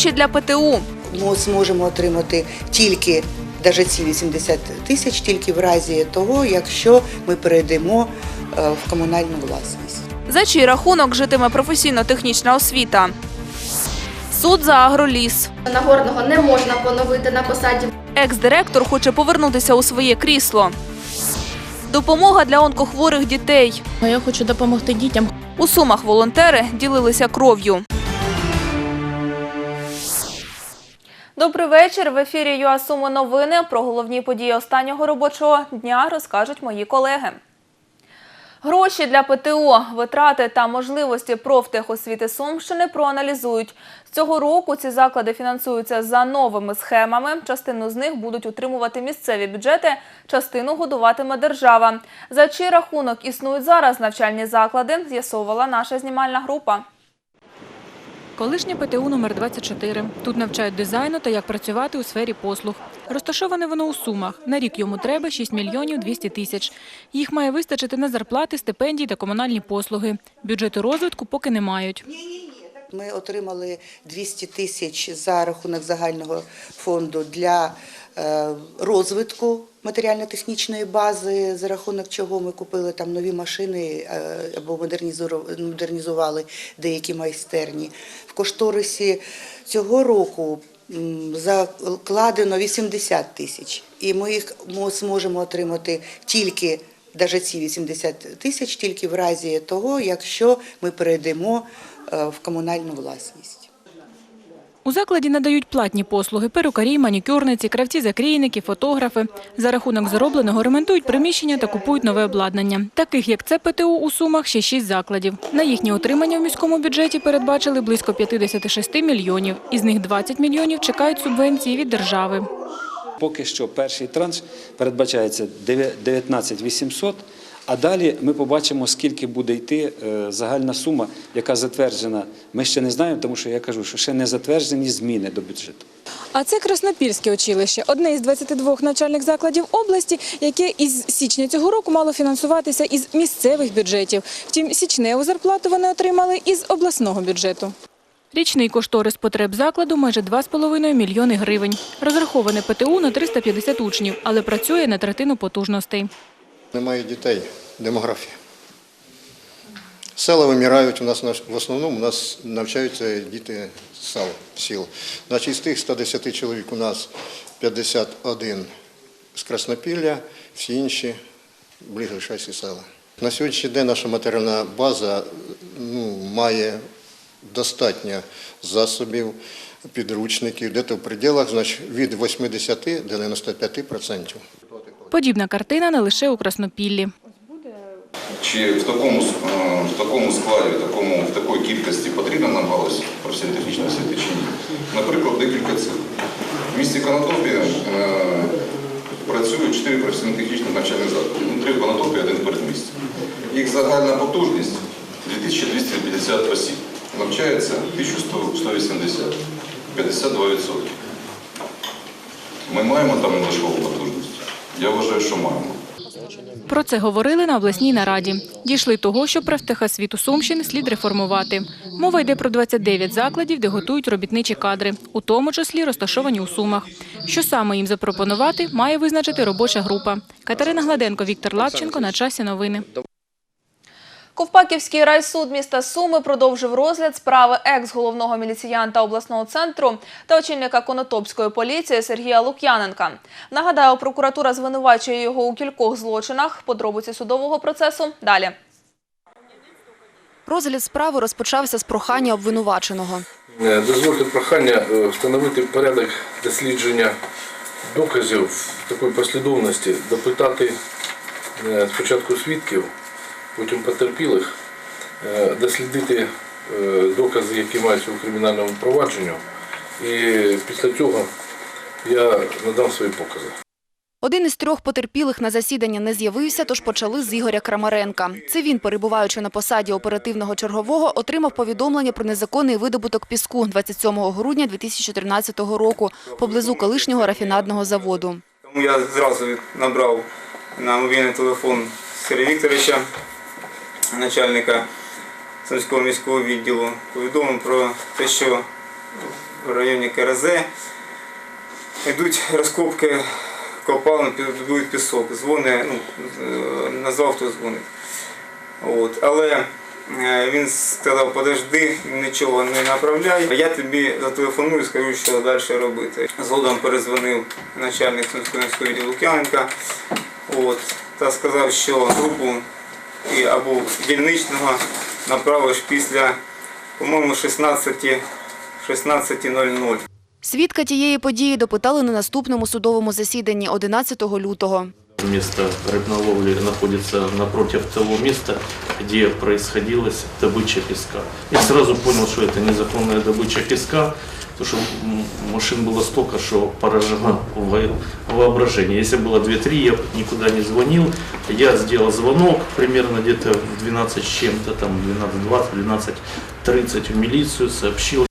Гроші для ПТУ. Ми зможемо отримати тільки навіть ці 80 тисяч, тільки в разі того, якщо ми перейдемо е, в комунальну власність. За чий рахунок житиме професійно-технічна освіта. Суд за агроліс. Нагорного не можна поновити на посаді. Екс-директор хоче повернутися у своє крісло. Допомога для онкохворих дітей. Я хочу допомогти дітям. У Сумах волонтери ділилися кров'ю. Добрий вечір. В ефірі ЮАСуми новини. Про головні події останнього робочого дня розкажуть мої колеги. Гроші для ПТО, витрати та можливості профтехосвіти Сумщини проаналізують. З цього року ці заклади фінансуються за новими схемами. Частину з них будуть утримувати місцеві бюджети, частину годуватиме держава. За чий рахунок існують зараз навчальні заклади, з'ясовувала наша знімальна група. Колишнє ПТУ номер 24 Тут навчають дизайну та як працювати у сфері послуг. Розташоване воно у Сумах. На рік йому треба 6 мільйонів 200 тисяч. Їх має вистачити на зарплати, стипендії та комунальні послуги. Бюджету розвитку поки не мають. Ми отримали 200 тисяч за рахунок загального фонду для е, розвитку матеріально-технічної бази, за рахунок чого ми купили там нові машини е, або модернізували деякі майстерні. В кошторисі цього року закладено 80 тисяч, і ми їх зможемо отримати тільки навіть ці 80 тисяч, тільки в разі того, якщо ми перейдемо е, в комунальну власність. У закладі надають платні послуги – перукарі, манікюрниці, кравці-закрійники, фотографи. За рахунок заробленого ремонтують приміщення та купують нове обладнання. Таких, як це ПТУ у Сумах, ще шість закладів. На їхнє отримання в міському бюджеті передбачили близько 56 мільйонів. Із них 20 мільйонів чекають субвенції від держави. Поки що перший транш передбачається 19 800, а далі ми побачимо, скільки буде йти е, загальна сума, яка затверджена. Ми ще не знаємо, тому що я кажу, що ще не затверджені зміни до бюджету. А це Краснопільське училище, одне із 22 навчальних закладів області, яке із січня цього року мало фінансуватися із місцевих бюджетів. Втім, січневу зарплату вони отримали із обласного бюджету. Річний кошторис потреб закладу майже 2,5 мільйони гривень. Розраховане ПТУ на 350 учнів, але працює на третину потужностей. Немає дітей, демографія. Села вимирають, у нас в основному у нас навчаються діти сел, сіл. Значить, з тих 110 чоловік у нас 51 з Краснопілля, всі інші ближайші села. На сьогоднішній день наша матеріальна база ну, має достатньо засобів, підручників, де-то в пределах значить, від 80 до 95%. Подібна картина не лише у Краснопіллі. Чи в такому, е, в такому складі, в, такому, в такій кількості потрібна нам галузь професійно-технічної освіти чи ні? Наприклад, декілька цифр. В місті Конотопі е, працюють 4 професійно-технічних навчальних заклади. Ну, три в Конотопі, один в передмісті. Їх загальна потужність 2250 осіб. Навчається 1180, 52%. Ми маємо там надлишкову потужність? Я вважаю, що маємо. Про це говорили на обласній нараді. Дійшли того, що профтехосвіту Сумщини слід реформувати. Мова йде про 29 закладів, де готують робітничі кадри, у тому числі розташовані у Сумах. Що саме їм запропонувати, має визначити робоча група. Катерина Гладенко, Віктор Лапченко. На часі новини. Ковпаківський райсуд міста Суми продовжив розгляд справи екс-головного міліціянта обласного центру та очільника Конотопської поліції Сергія Лук'яненка. Нагадаю, прокуратура звинувачує його у кількох злочинах. Подробиці судового процесу далі. Розгляд справи розпочався з прохання обвинуваченого. Е, Дозвольте прохання е, встановити порядок дослідження доказів в такій послідовності, допитати е, спочатку свідків, потім потерпілих, е, дослідити е, докази, які маються у кримінальному провадженню, і після цього я надам свої покази. Один із трьох потерпілих на засідання не з'явився, тож почали з Ігоря Крамаренка. Це він, перебуваючи на посаді оперативного чергового, отримав повідомлення про незаконний видобуток піску 27 грудня 2014 року поблизу колишнього рафінадного заводу. Тому я зразу набрав на мобільний телефон Сергія Вікторовича, начальника Сумського міського відділу, повідомив про те, що в районі КРЗ. Йдуть розкопки копалин, підбудують пісок. Дзвони, ну, е, назвав, хто дзвонить. От. Але е, він сказав, подожди, нічого не направляй. Я тобі зателефоную, скажу, що далі робити. Згодом перезвонив начальник Сумського міського відділу Лук'яненка та сказав, що групу і, або дільничного направиш після, по-моєму, 16 16.00. Свідка тієї події допитали на наступному судовому засіданні 11 лютого. Место рыбной находится напротив того места, где происходила добыча песка. Я сразу понял, что это незаконная добыча песка, потому что машин было столько, что поражало во- воображение. Если было 2-3, я никуда не звонил. Я сделал звонок примерно где-то в 12 с чем-то, там 12.20, 12.30 в милицию, сообщил,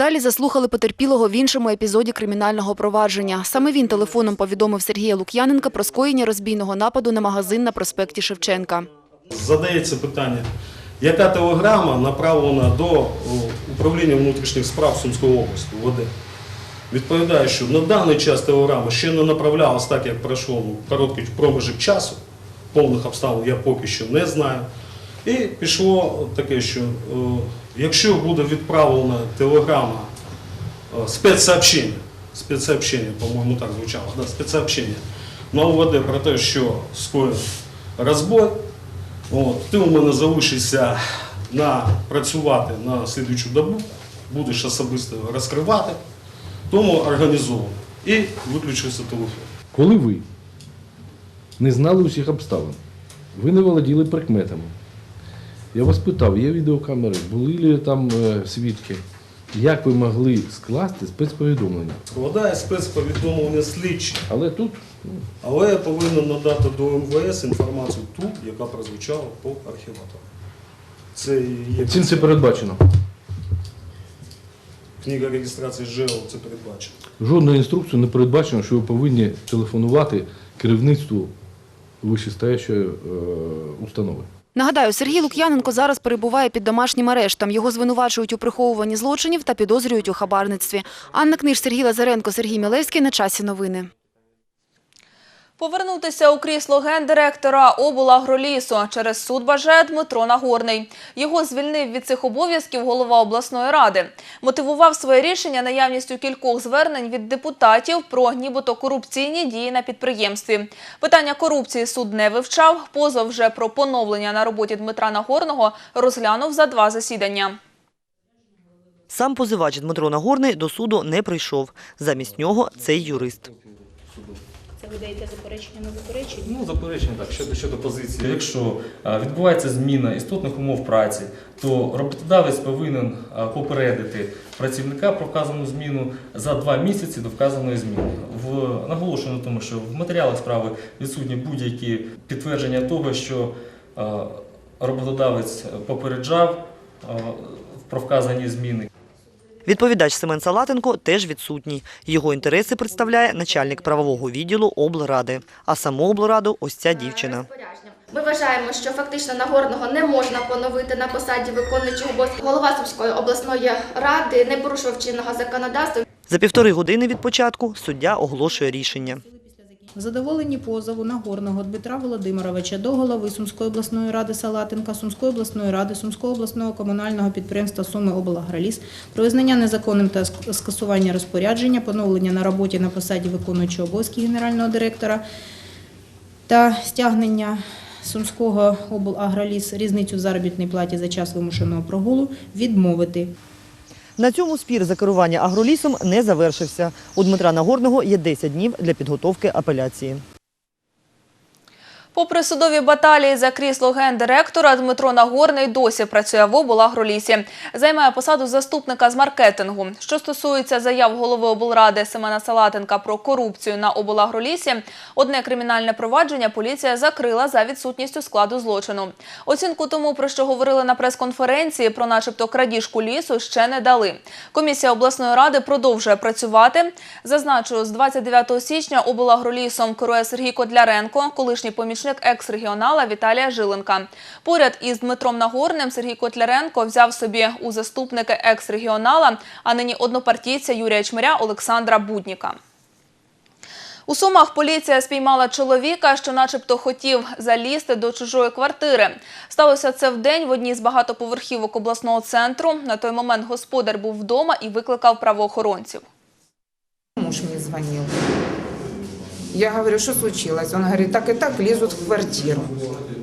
Далі заслухали потерпілого в іншому епізоді кримінального провадження. Саме він телефоном повідомив Сергія Лук'яненка про скоєння розбійного нападу на магазин на проспекті Шевченка. Задається питання, яка телеграма направлена до управління внутрішніх справ Сумської області УВД. Відповідаю, що на даний час телеграма ще не направлялась так, як пройшов ну, короткий проміжок часу. Повних обставин я поки що не знаю. І пішло таке, що е, якщо буде відправлена телеграма э, спецсообщение, спецсообщение, по-моему, так звучало, да, спецсообщение на УВД про те, що скоїв розбой, от, ти у мене залишишся на, працювати на слідуючу добу, будеш особисто розкривати, тому організовано. І виключився телефон. Коли ви не знали усіх обставин, ви не володіли прикметами. Я вас питав, є відеокамери, були ли там е, свідки? Як ви могли скласти спецповідомлення? Складає спецповідомлення слідчі, Але тут ну, але я повинен надати до МВС інформацію ту, яка прозвучала по архіватору. Це є цим це передбачено. книга реєстрації ЖЕО, це передбачено. Жодною інструкцією не передбачено, що ви повинні телефонувати керівництву вищестоящої е, установи. Нагадаю, Сергій Лук'яненко зараз перебуває під домашнім арештом. Його звинувачують у приховуванні злочинів та підозрюють у хабарництві. Анна Книж, Сергій Лазаренко, Сергій Мілевський. На часі новини. Повернутися у крісло гендиректора облагролісу через суд бажає Дмитро Нагорний. Його звільнив від цих обов'язків голова обласної ради. Мотивував своє рішення наявністю кількох звернень від депутатів про нібито корупційні дії на підприємстві. Питання корупції суд не вивчав. Позов вже про поновлення на роботі Дмитра Нагорного розглянув за два засідання. Сам позивач Дмитро Нагорний до суду не прийшов. Замість нього цей юрист. Це заперечення на заперечення? Ну, заперечення так, щодо, щодо позиції. Якщо е, відбувається зміна істотних умов праці, то роботодавець повинен е, попередити працівника про вказану зміну за два місяці до вказаної зміни. В наголошено на тому, що в матеріалах справи відсутні будь-які підтвердження того, що е, роботодавець попереджав про вказані зміни. Відповідач Семен Салатенко теж відсутній. Його інтереси представляє начальник правового відділу облради. А саму облраду ось ця дівчина. Ми вважаємо, що фактично Нагорного не можна поновити на посаді виконуючого обов'язки. Голова Сумської обласної ради не порушував чинного законодавства. За півтори години від початку суддя оголошує рішення. В задоволенні позову Нагорного Дмитра Володимировича до голови Сумської обласної ради Салатенка, Сумської обласної ради, Сумського обласного комунального підприємства Суми облагроліс про визнання незаконним та скасування розпорядження, поновлення на роботі на посаді виконуючого обов'язки генерального директора та стягнення Сумського облагроліс різницю в заробітній платі за час вимушеного прогулу відмовити. На цьому спір за керування агролісом не завершився. У Дмитра Нагорного є 10 днів для підготовки апеляції. Попри судові баталії за крісло гендиректора, Дмитро Нагорний досі працює в облагролісі. Займає посаду заступника з маркетингу. Що стосується заяв голови облради Семена Салатенка про корупцію на облагролісі, одне кримінальне провадження поліція закрила за відсутністю складу злочину. Оцінку тому, про що говорили на прес-конференції про начебто крадіжку лісу, ще не дали. Комісія обласної ради продовжує працювати. Зазначу, з 29 січня облагролісом керує Сергій Кодляренко, колишній помічник помічник екс-регіонала Віталія Жиленка. Поряд із Дмитром Нагорним Сергій Котляренко взяв собі у заступники екс-регіонала, а нині однопартійця Юрія Чмиря Олександра Будніка. У Сумах поліція спіймала чоловіка, що начебто хотів залізти до чужої квартири. Сталося це вдень в одній з багатоповерхівок обласного центру. На той момент господар був вдома і викликав правоохоронців. Муж мне звонил. Я говорю, что случилось? Он говорит, так и так лезут в квартиру.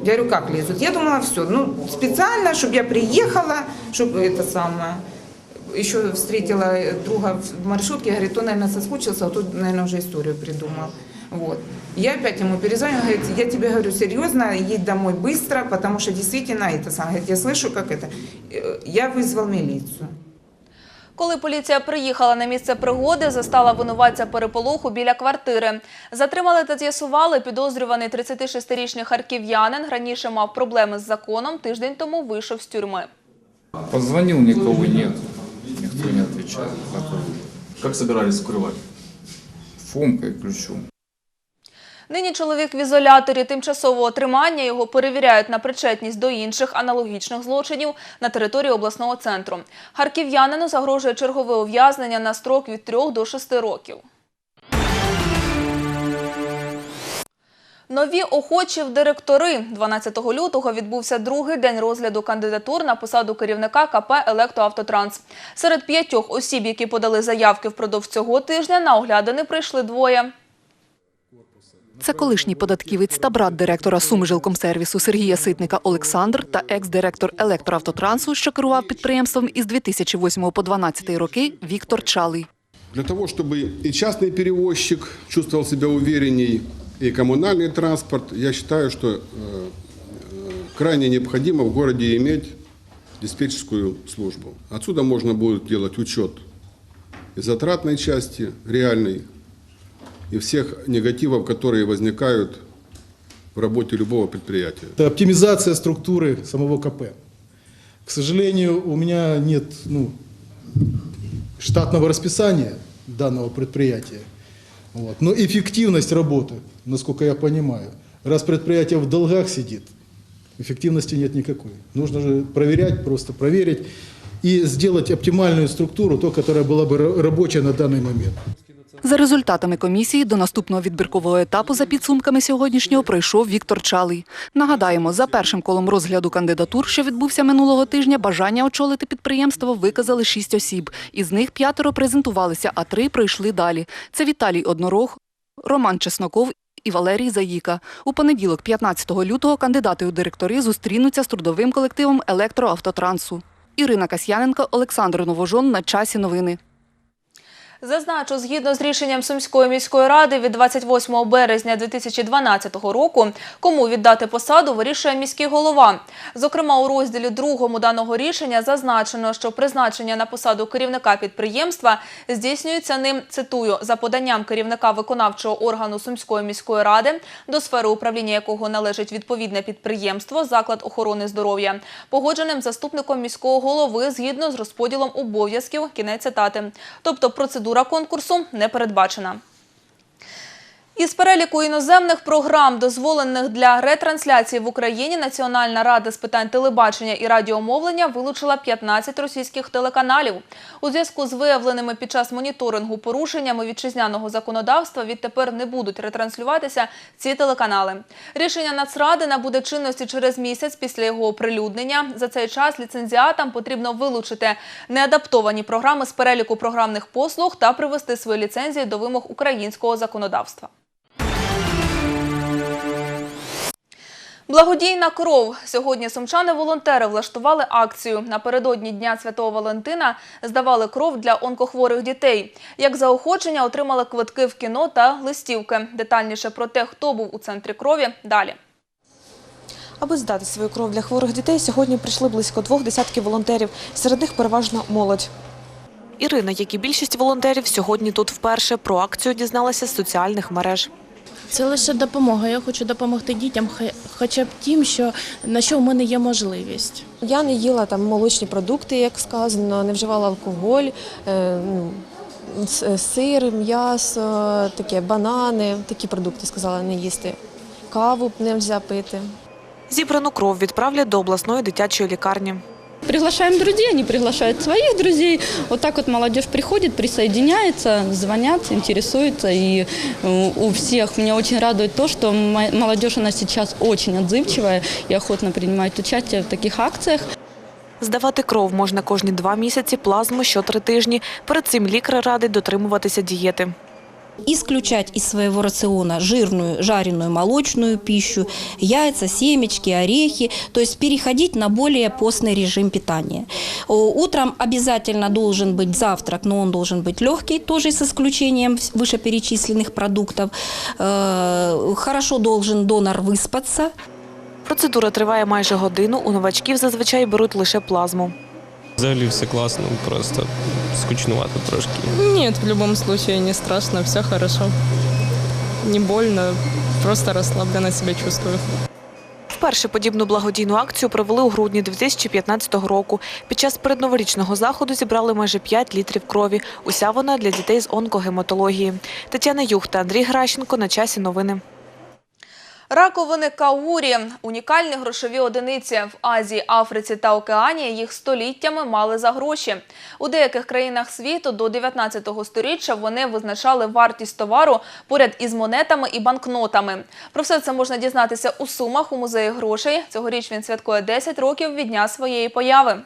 Я говорю, как лезут? Я думала, все, ну, специально, чтобы я приехала, чтобы это самое, еще встретила друга в маршрутке, говорит, он, наверное, соскучился, а тут, наверное, уже историю придумал. Вот. Я опять ему перезвоню, говорит, я тебе говорю серьезно, едь домой быстро, потому что действительно это самое. Говорит, я слышу, как это. Э, Я вызвал милицию. Коли поліція приїхала на місце пригоди, застала винуватця переполоху біля квартири. Затримали та з'ясували, підозрюваний 36-річний харків'янин раніше мав проблеми з законом, тиждень тому вийшов з тюрми. Позвонив, нікого нет. Ніхто не відповідає. Як збиралися скривати? Фомкой ключом. Нині чоловік в ізоляторі тимчасового тримання. Його перевіряють на причетність до інших аналогічних злочинів на території обласного центру. Харків'янину загрожує чергове ув'язнення на строк від 3 до 6 років. Нові охочі в директори. 12 лютого відбувся другий день розгляду кандидатур на посаду керівника КП «Електроавтотранс». Серед п'ятьох осіб, які подали заявки впродовж цього тижня, на оглядини прийшли двоє. Це колишній податківець та брат директора Сумижилкомсервісу Сергія Ситника Олександр та екс-директор електроавтотрансу, що керував підприємством із 2008 по 2012 роки Віктор Чалий. Для того, чтобы и частный перевозчик чувствовал себя уверенней, и коммунальный транспорт, я считаю, что э, э, крайне необходимо в городе иметь диспетчерскую службу. Отсюда можно будет делать учет и затратной части, реальной, и всех негативов, которые возникают в работе любого предприятия. Это оптимизация структуры самого КП. К сожалению, у меня нет ну, штатного расписания данного предприятия. Вот. Но эффективность работы, насколько я понимаю, раз предприятие в долгах сидит, эффективности нет никакой. Нужно же проверять, просто проверить и сделать оптимальную структуру, то, которая была бы ра- рабочая на данный момент. За результатами комісії до наступного відбіркового етапу за підсумками сьогоднішнього пройшов Віктор Чалий. Нагадаємо, за першим колом розгляду кандидатур, що відбувся минулого тижня, бажання очолити підприємство виказали шість осіб. Із них п'ятеро презентувалися, а три пройшли далі. Це Віталій Однорог, Роман Чесноков і Валерій Заїка. У понеділок, 15 лютого, кандидати у директори зустрінуться з трудовим колективом електроавтотрансу. Ірина Касьяненко, Олександр Новожон. На часі новини. Зазначу, згідно з рішенням Сумської міської ради від 28 березня 2012 року, кому віддати посаду, вирішує міський голова. Зокрема, у розділі другому даного рішення зазначено, що призначення на посаду керівника підприємства здійснюється ним, цитую, за поданням керівника виконавчого органу Сумської міської ради, до сфери управління якого належить відповідне підприємство, заклад охорони здоров'я, погодженим заступником міського голови згідно з розподілом обов'язків. Кінець цитати. Тобто процедура конкурсу не передбачена. Із переліку іноземних програм, дозволених для ретрансляції в Україні, Національна рада з питань телебачення і радіомовлення вилучила 15 російських телеканалів. У зв'язку з виявленими під час моніторингу порушеннями вітчизняного законодавства відтепер не будуть ретранслюватися ці телеканали. Рішення Нацради набуде чинності через місяць після його оприлюднення. За цей час ліцензіатам потрібно вилучити неадаптовані програми з переліку програмних послуг та привести свої ліцензії до вимог українського законодавства. Благодійна кров. Сьогодні сумчани-волонтери влаштували акцію. Напередодні Дня Святого Валентина здавали кров для онкохворих дітей. Як заохочення отримали квитки в кіно та листівки. Детальніше про те, хто був у центрі крові, далі. Аби здати свою кров для хворих дітей, сьогодні прийшли близько двох десятків волонтерів. Серед них переважно молодь. Ірина, як і більшість волонтерів, сьогодні тут вперше про акцію дізналася з соціальних мереж. Це лише допомога. Я хочу допомогти дітям, хоча б тим, що на що в мене є можливість. Я не їла там молочні продукти, як сказано, не вживала алкоголь, е, ну, с- сир, м'ясо, таке банани, такі продукти сказала не їсти. каву не можна пити. Зібрану кров відправлять до обласної дитячої лікарні. Приглашаем друзей, они приглашают своих друзей. Вот так вот молодежь приходит, присоединяется, звонят, интересуется. И э, у всех меня очень радует то, что мо- молодежь у нас сейчас очень отзывчивая и охотно принимает участие в таких акциях. Здавати кров можна кожні два місяці, плазму щотри тижні. Перед цим лікар радить дотримуватися дієти. исключать из своего рациона жирную, жареную молочную пищу, яйца, семечки, орехи, то есть переходить на более постный режим питания. О, Утром обязательно должен быть завтрак, но он должен быть легкий, тоже с исключением вс- вышеперечисленных продуктов. Э, Хорошо должен донор выспаться. Процедура триває майже годину. У новачків зазвичай беруть лише плазму. Взагалі все класно, просто скучнувато трошки. Нет, в любом случае не страшно, все хорошо. Не больно, просто расслабленно себя чувствую. Вперше подібну благодійну акцію провели у грудні 2015 року. Під час передноворічного заходу зібрали майже 5 літрів крові. Уся вона для дітей з онкогематології. Тетяна Юх та Андрій Гращенко на часі новини. Раковини каурі – унікальні грошові одиниці. В Азії, Африці та Океанії їх століттями мали за гроші. У деяких країнах світу до 19 століття вони визначали вартість товару поряд із монетами і банкнотами. Про все це можна дізнатися у Сумах у музеї грошей. Цьогоріч він святкує 10 років від дня своєї появи.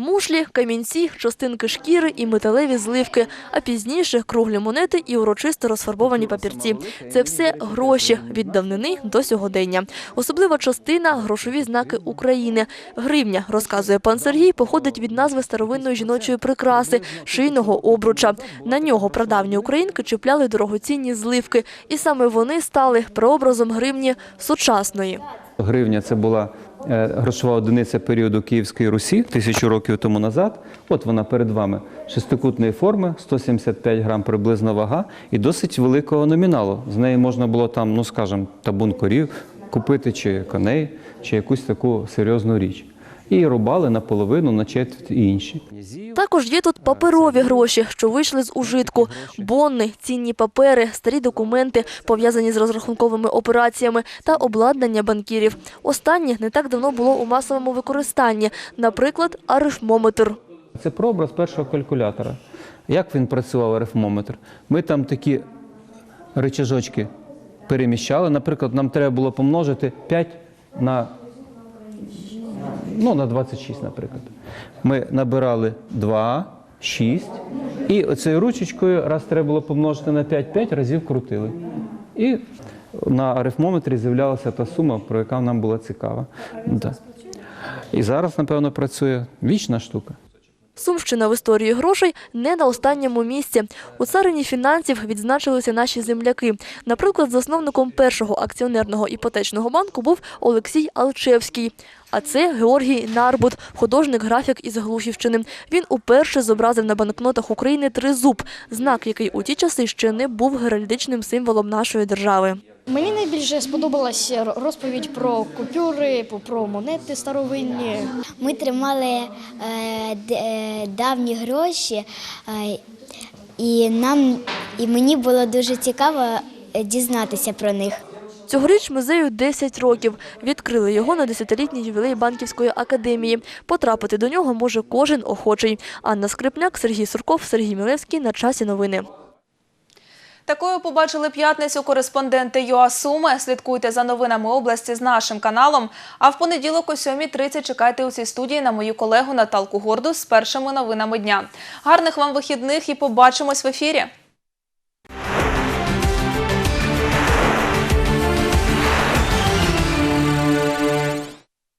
Мушлі, камінці, частинки шкіри і металеві зливки, а пізніше круглі монети і урочисто розфарбовані папірці. Це все гроші від давнини до сьогодення. Особлива частина – грошові знаки України. Гривня, розказує пан Сергій, походить від назви старовинної жіночої прикраси – шийного обруча. На нього прадавні українки чіпляли дорогоцінні зливки, і саме вони стали прообразом гривні сучасної. Гривня це була грошова одиниця періоду Київської Русі тисячу років тому назад. От вона перед вами шестикутної форми, 175 грам приблизно вага і досить великого номіналу. З неї можна було там, ну скажімо, табун корів купити чи коней, чи якусь таку серйозну річ. І рубали наполовину, на четверть інші. Також є тут паперові гроші, що вийшли з ужитку. Бонни, цінні папери, старі документи, пов'язані з розрахунковими операціями та обладнання банкірів. Останнє не так давно було у масовому використанні, наприклад, арифмометр. Це прообраз першого калькулятора. Як він працював арифмометр? Ми там такі речажочки переміщали. Наприклад, нам треба було помножити 5 на, ну, на 26, наприклад. Ми набирали 2, 6, і оцею ручечкою, раз треба було помножити на 5, 5 разів крутили. І на арифмометрі з'являлася та сума, про яка нам була цікава. І зараз, напевно, працює вічна штука. Сумщина в історії грошей не на останньому місці. У царині фінансів відзначилися наші земляки. Наприклад, засновником першого акціонерного іпотечного банку був Олексій Алчевський. А це Георгій Нарбут, художник-графік із Глушівщини. Він уперше зобразив на банкнотах України тризуб, знак, який у ті часи ще не був геральдичним символом нашої держави. Мені найбільше сподобалася розповідь про купюри, про монети старовинні. Ми тримали е, е, давні гроші, е, і нам і мені було дуже цікаво дізнатися про них. Цьогоріч музею 10 років. Відкрили його на 10-літній ювілей Банківської академії. Потрапити до нього може кожен охочий. Анна Скрипняк, Сергій Сурков, Сергій Мілевський. На часі новини. Такою побачили п'ятницю кореспонденти ЮА Суми. Слідкуйте за новинами області з нашим каналом. А в понеділок о 7.30 чекайте у цій студії на мою колегу Наталку Горду з першими новинами дня. Гарних вам вихідних і побачимось в ефірі.